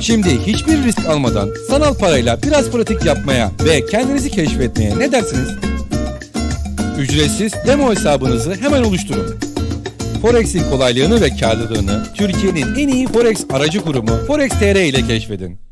Şimdi hiçbir risk almadan sanal parayla biraz pratik yapmaya ve kendinizi keşfetmeye ne dersiniz? Ücretsiz demo hesabınızı hemen oluşturun. Forex'in kolaylığını ve karlılığını Türkiye'nin en iyi Forex aracı kurumu Forex TR ile keşfedin.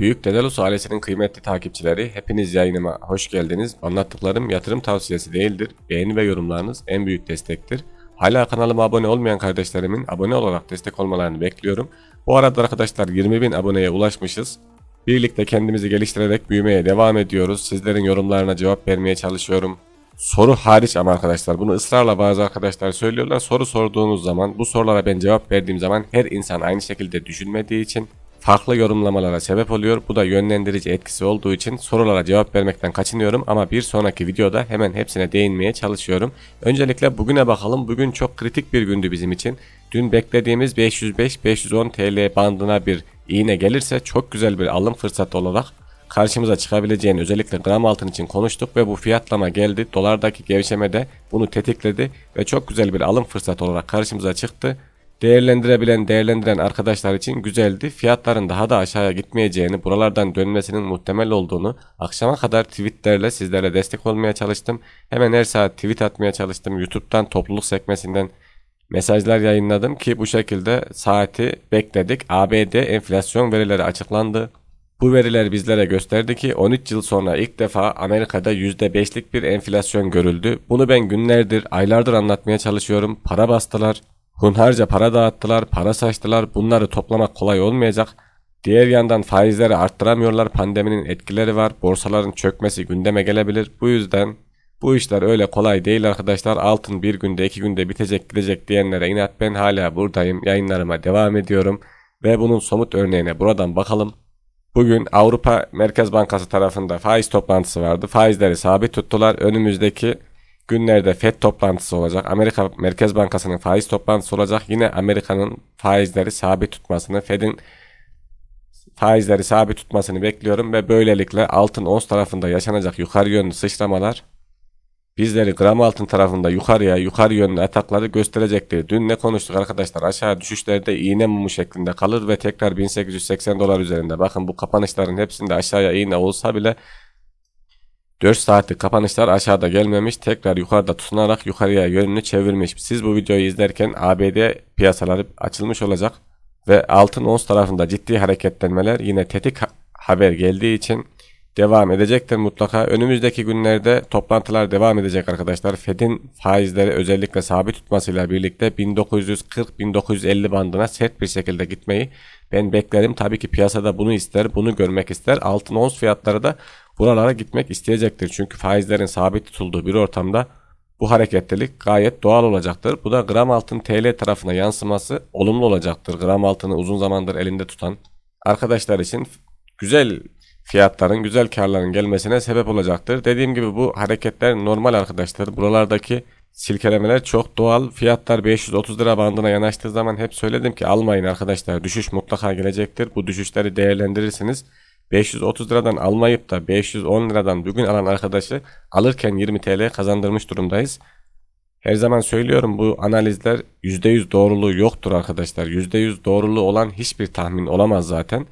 Büyük Dedalus ailesinin kıymetli takipçileri hepiniz yayınıma hoş geldiniz. Anlattıklarım yatırım tavsiyesi değildir. Beğeni ve yorumlarınız en büyük destektir. Hala kanalıma abone olmayan kardeşlerimin abone olarak destek olmalarını bekliyorum. Bu arada arkadaşlar 20 bin aboneye ulaşmışız. Birlikte kendimizi geliştirerek büyümeye devam ediyoruz. Sizlerin yorumlarına cevap vermeye çalışıyorum. Soru hariç ama arkadaşlar bunu ısrarla bazı arkadaşlar söylüyorlar. Soru sorduğunuz zaman bu sorulara ben cevap verdiğim zaman her insan aynı şekilde düşünmediği için farklı yorumlamalara sebep oluyor. Bu da yönlendirici etkisi olduğu için sorulara cevap vermekten kaçınıyorum ama bir sonraki videoda hemen hepsine değinmeye çalışıyorum. Öncelikle bugüne bakalım. Bugün çok kritik bir gündü bizim için. Dün beklediğimiz 505-510 TL bandına bir iğne gelirse çok güzel bir alım fırsatı olarak karşımıza çıkabileceğini özellikle gram altın için konuştuk ve bu fiyatlama geldi. Dolardaki gevşeme de bunu tetikledi ve çok güzel bir alım fırsatı olarak karşımıza çıktı. Değerlendirebilen, değerlendiren arkadaşlar için güzeldi. Fiyatların daha da aşağıya gitmeyeceğini, buralardan dönmesinin muhtemel olduğunu akşama kadar tweetlerle sizlere destek olmaya çalıştım. Hemen her saat tweet atmaya çalıştım. YouTube'dan topluluk sekmesinden mesajlar yayınladım ki bu şekilde saati bekledik. ABD enflasyon verileri açıklandı. Bu veriler bizlere gösterdi ki 13 yıl sonra ilk defa Amerika'da %5'lik bir enflasyon görüldü. Bunu ben günlerdir, aylardır anlatmaya çalışıyorum. Para bastılar, hunharca para dağıttılar, para saçtılar. Bunları toplamak kolay olmayacak. Diğer yandan faizleri arttıramıyorlar. Pandeminin etkileri var. Borsaların çökmesi gündeme gelebilir. Bu yüzden bu işler öyle kolay değil arkadaşlar. Altın bir günde iki günde bitecek gidecek diyenlere inat ben hala buradayım. Yayınlarıma devam ediyorum. Ve bunun somut örneğine buradan bakalım. Bugün Avrupa Merkez Bankası tarafında faiz toplantısı vardı. Faizleri sabit tuttular. Önümüzdeki günlerde FED toplantısı olacak. Amerika Merkez Bankası'nın faiz toplantısı olacak. Yine Amerika'nın faizleri sabit tutmasını, Fed'in faizleri sabit tutmasını bekliyorum ve böylelikle altın ons tarafında yaşanacak yukarı yönlü sıçramalar bizleri gram altın tarafında yukarıya yukarı yönlü atakları gösterecektir. Dün ne konuştuk arkadaşlar aşağı düşüşlerde iğne mumu şeklinde kalır ve tekrar 1880 dolar üzerinde. Bakın bu kapanışların hepsinde aşağıya iğne olsa bile 4 saatlik kapanışlar aşağıda gelmemiş tekrar yukarıda tutunarak yukarıya yönünü çevirmiş. Siz bu videoyu izlerken ABD piyasaları açılmış olacak ve altın ons tarafında ciddi hareketlenmeler yine tetik ha- haber geldiği için devam edecektir mutlaka. Önümüzdeki günlerde toplantılar devam edecek arkadaşlar. Fed'in faizleri özellikle sabit tutmasıyla birlikte 1940-1950 bandına sert bir şekilde gitmeyi ben beklerim. Tabii ki piyasada bunu ister, bunu görmek ister. Altın ons fiyatları da buralara gitmek isteyecektir. Çünkü faizlerin sabit tutulduğu bir ortamda bu hareketlilik gayet doğal olacaktır. Bu da gram altın TL tarafına yansıması olumlu olacaktır. Gram altını uzun zamandır elinde tutan arkadaşlar için güzel fiyatların, güzel karların gelmesine sebep olacaktır. Dediğim gibi bu hareketler normal arkadaşlar. Buralardaki silkelemeler çok doğal. Fiyatlar 530 lira bandına yanaştığı zaman hep söyledim ki almayın arkadaşlar. Düşüş mutlaka gelecektir. Bu düşüşleri değerlendirirsiniz. 530 liradan almayıp da 510 liradan bugün alan arkadaşı alırken 20 TL kazandırmış durumdayız. Her zaman söylüyorum bu analizler %100 doğruluğu yoktur arkadaşlar. %100 doğruluğu olan hiçbir tahmin olamaz zaten.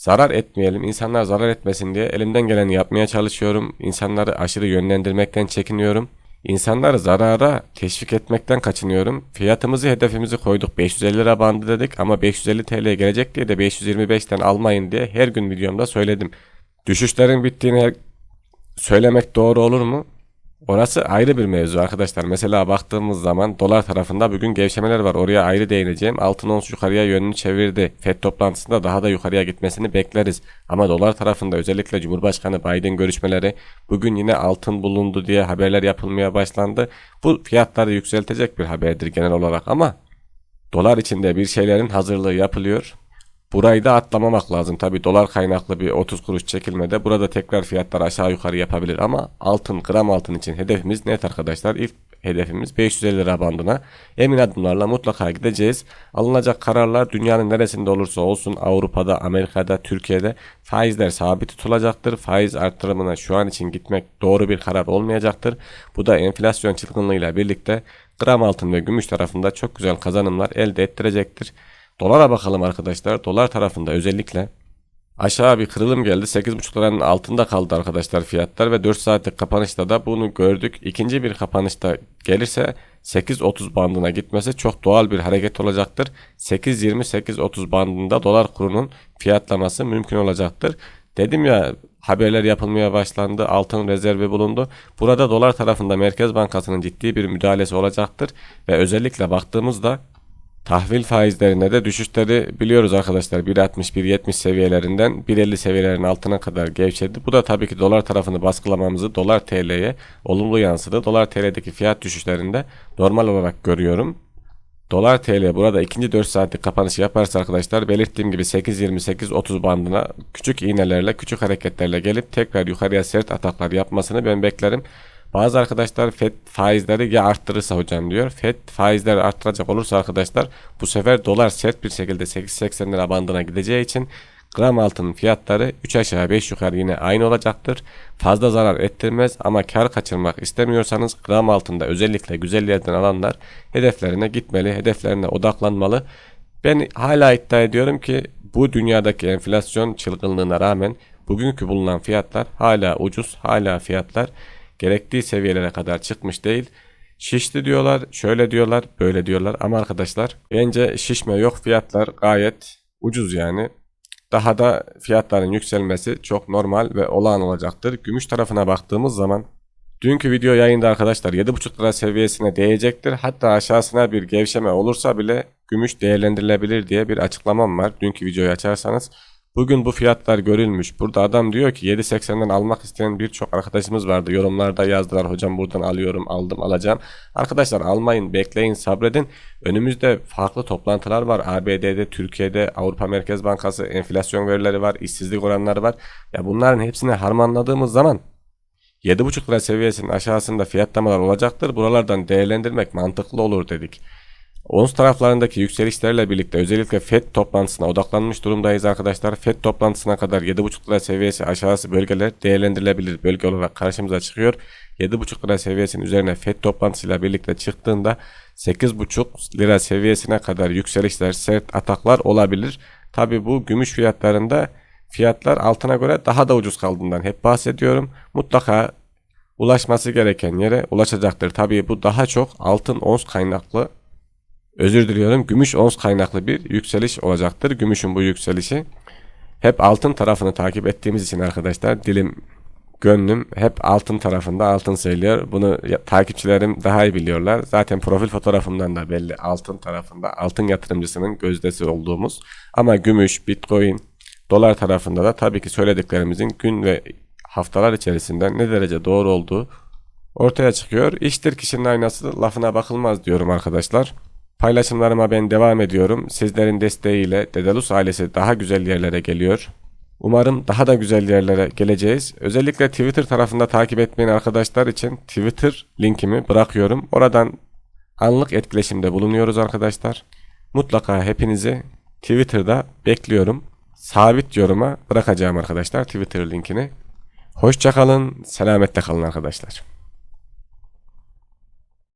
Zarar etmeyelim, insanlar zarar etmesin diye elimden geleni yapmaya çalışıyorum. İnsanları aşırı yönlendirmekten çekiniyorum. İnsanları zarara teşvik etmekten kaçınıyorum. Fiyatımızı hedefimizi koyduk 550 lira bandı dedik ama 550 TL gelecek diye de 525'ten almayın diye her gün videomda söyledim. Düşüşlerin bittiğini söylemek doğru olur mu? Orası ayrı bir mevzu arkadaşlar. Mesela baktığımız zaman dolar tarafında bugün gevşemeler var. Oraya ayrı değineceğim. Altın ons yukarıya yönünü çevirdi. FED toplantısında daha da yukarıya gitmesini bekleriz. Ama dolar tarafında özellikle Cumhurbaşkanı Biden görüşmeleri bugün yine altın bulundu diye haberler yapılmaya başlandı. Bu fiyatları yükseltecek bir haberdir genel olarak ama dolar içinde bir şeylerin hazırlığı yapılıyor. Burayı da atlamamak lazım. Tabi dolar kaynaklı bir 30 kuruş çekilmede burada tekrar fiyatlar aşağı yukarı yapabilir ama altın gram altın için hedefimiz net arkadaşlar. İlk hedefimiz 550 lira bandına. Emin adımlarla mutlaka gideceğiz. Alınacak kararlar dünyanın neresinde olursa olsun Avrupa'da, Amerika'da, Türkiye'de faizler sabit tutulacaktır. Faiz artırımına şu an için gitmek doğru bir karar olmayacaktır. Bu da enflasyon çılgınlığıyla birlikte gram altın ve gümüş tarafında çok güzel kazanımlar elde ettirecektir. Dolara bakalım arkadaşlar. Dolar tarafında özellikle aşağı bir kırılım geldi. 8.5 liranın altında kaldı arkadaşlar fiyatlar ve 4 saatlik kapanışta da bunu gördük. İkinci bir kapanışta gelirse 8.30 bandına gitmesi çok doğal bir hareket olacaktır. 8.20-8.30 bandında dolar kurunun fiyatlaması mümkün olacaktır. Dedim ya haberler yapılmaya başlandı. Altın rezervi bulundu. Burada dolar tarafında Merkez Bankası'nın ciddi bir müdahalesi olacaktır. Ve özellikle baktığımızda Tahvil faizlerinde de düşüşleri biliyoruz arkadaşlar. 1.60-1.70 seviyelerinden 1.50 seviyelerin altına kadar gevşedi. Bu da tabii ki dolar tarafını baskılamamızı dolar TL'ye olumlu yansıdı. Dolar TL'deki fiyat düşüşlerinde normal olarak görüyorum. Dolar TL burada ikinci 4 saatlik kapanışı yaparsa arkadaşlar belirttiğim gibi 8.28-30 bandına küçük iğnelerle küçük hareketlerle gelip tekrar yukarıya sert ataklar yapmasını ben beklerim. Bazı arkadaşlar FED faizleri ya arttırırsa hocam diyor. FED faizleri arttıracak olursa arkadaşlar bu sefer dolar sert bir şekilde 8.80 lira bandına gideceği için gram altının fiyatları 3 aşağı 5 yukarı yine aynı olacaktır. Fazla zarar ettirmez ama kar kaçırmak istemiyorsanız gram altında özellikle güzel yerden alanlar hedeflerine gitmeli, hedeflerine odaklanmalı. Ben hala iddia ediyorum ki bu dünyadaki enflasyon çılgınlığına rağmen bugünkü bulunan fiyatlar hala ucuz, hala fiyatlar gerektiği seviyelere kadar çıkmış değil. Şişti diyorlar, şöyle diyorlar, böyle diyorlar ama arkadaşlar bence şişme yok fiyatlar gayet ucuz yani. Daha da fiyatların yükselmesi çok normal ve olağan olacaktır. Gümüş tarafına baktığımız zaman dünkü video yayında arkadaşlar 7.5 lira seviyesine değecektir. Hatta aşağısına bir gevşeme olursa bile gümüş değerlendirilebilir diye bir açıklamam var. Dünkü videoyu açarsanız Bugün bu fiyatlar görülmüş. Burada adam diyor ki 7.80'den almak isteyen birçok arkadaşımız vardı. Yorumlarda yazdılar hocam buradan alıyorum aldım alacağım. Arkadaşlar almayın bekleyin sabredin. Önümüzde farklı toplantılar var. ABD'de, Türkiye'de, Avrupa Merkez Bankası enflasyon verileri var. işsizlik oranları var. Ya bunların hepsini harmanladığımız zaman 7.5 lira seviyesinin aşağısında fiyatlamalar olacaktır. Buralardan değerlendirmek mantıklı olur dedik. Ons taraflarındaki yükselişlerle birlikte özellikle FED toplantısına odaklanmış durumdayız arkadaşlar. FED toplantısına kadar 7.5 lira seviyesi aşağısı bölgeler değerlendirilebilir bölge olarak karşımıza çıkıyor. 7.5 lira seviyesinin üzerine FED toplantısıyla birlikte çıktığında 8.5 lira seviyesine kadar yükselişler, sert ataklar olabilir. Tabi bu gümüş fiyatlarında fiyatlar altına göre daha da ucuz kaldığından hep bahsediyorum. Mutlaka ulaşması gereken yere ulaşacaktır. Tabi bu daha çok altın ons kaynaklı özür diliyorum gümüş ons kaynaklı bir yükseliş olacaktır. Gümüşün bu yükselişi hep altın tarafını takip ettiğimiz için arkadaşlar dilim gönlüm hep altın tarafında altın söylüyor. Bunu takipçilerim daha iyi biliyorlar. Zaten profil fotoğrafımdan da belli altın tarafında altın yatırımcısının gözdesi olduğumuz. Ama gümüş, bitcoin, dolar tarafında da tabii ki söylediklerimizin gün ve haftalar içerisinde ne derece doğru olduğu ortaya çıkıyor. İştir kişinin aynası lafına bakılmaz diyorum arkadaşlar. Paylaşımlarıma ben devam ediyorum. Sizlerin desteğiyle Dedalus ailesi daha güzel yerlere geliyor. Umarım daha da güzel yerlere geleceğiz. Özellikle Twitter tarafında takip etmeyen arkadaşlar için Twitter linkimi bırakıyorum. Oradan anlık etkileşimde bulunuyoruz arkadaşlar. Mutlaka hepinizi Twitter'da bekliyorum. Sabit yoruma bırakacağım arkadaşlar Twitter linkini. Hoşçakalın, selametle kalın arkadaşlar.